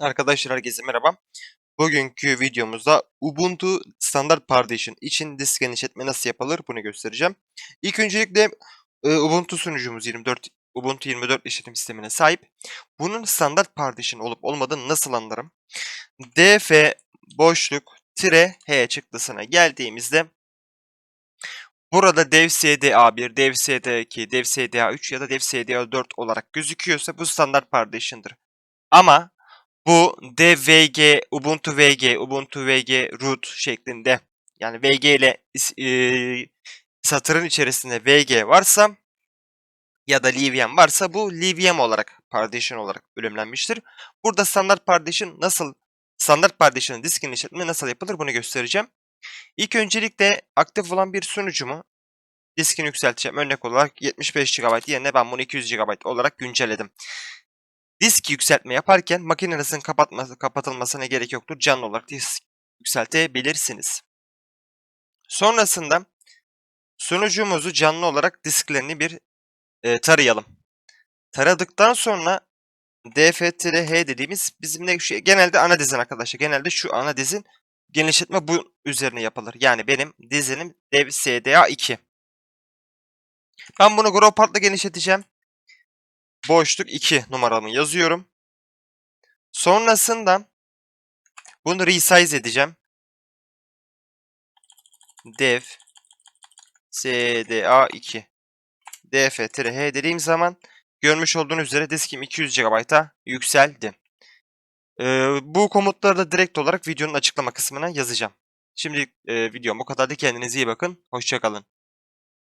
Arkadaşlar herkese merhaba. Bugünkü videomuzda Ubuntu Standard Partition için disk genişletme nasıl yapılır bunu göstereceğim. İlk öncelikle e, Ubuntu sunucumuz 24 Ubuntu 24 işletim sistemine sahip. Bunun standart partition olup olmadığını nasıl anlarım? df boşluk tire h çıktısına geldiğimizde burada dev cda1, dev cda2, dev cda3 ya da dev cda4 olarak gözüküyorsa bu standart partition'dır. Ama bu DVG, Ubuntu VG, Ubuntu VG root şeklinde yani VG ile eee, satırın içerisinde VG varsa ya da LVM varsa bu LVM olarak partition olarak bölümlenmiştir. Burada standart partition nasıl standart partition'ın disk genişletme nasıl yapılır bunu göstereceğim. İlk öncelikle aktif olan bir sunucumu diskini yükselteceğim. Örnek olarak 75 GB yerine ben bunu 200 GB olarak güncelledim. Disk yükseltme yaparken makinenizin kapatması, kapatılmasına gerek yoktur. Canlı olarak disk yükseltebilirsiniz. Sonrasında sunucumuzu canlı olarak disklerini bir e, tarayalım. Taradıktan sonra df-h dediğimiz bizimle şu, genelde ana dizin arkadaşlar. Genelde şu ana dizin genişletme bu üzerine yapılır. Yani benim dizinim dev SDA2. Ben bunu Gropard'la genişleteceğim. Boşluk 2 numaramı yazıyorum. Sonrasında bunu resize edeceğim. dev SDA2 df-h dediğim zaman görmüş olduğunuz üzere diskim 200 GB'a yükseldi. Ee, bu komutları da direkt olarak videonun açıklama kısmına yazacağım. Şimdi e, videom bu kadardı. Kendinize iyi bakın. Hoşçakalın.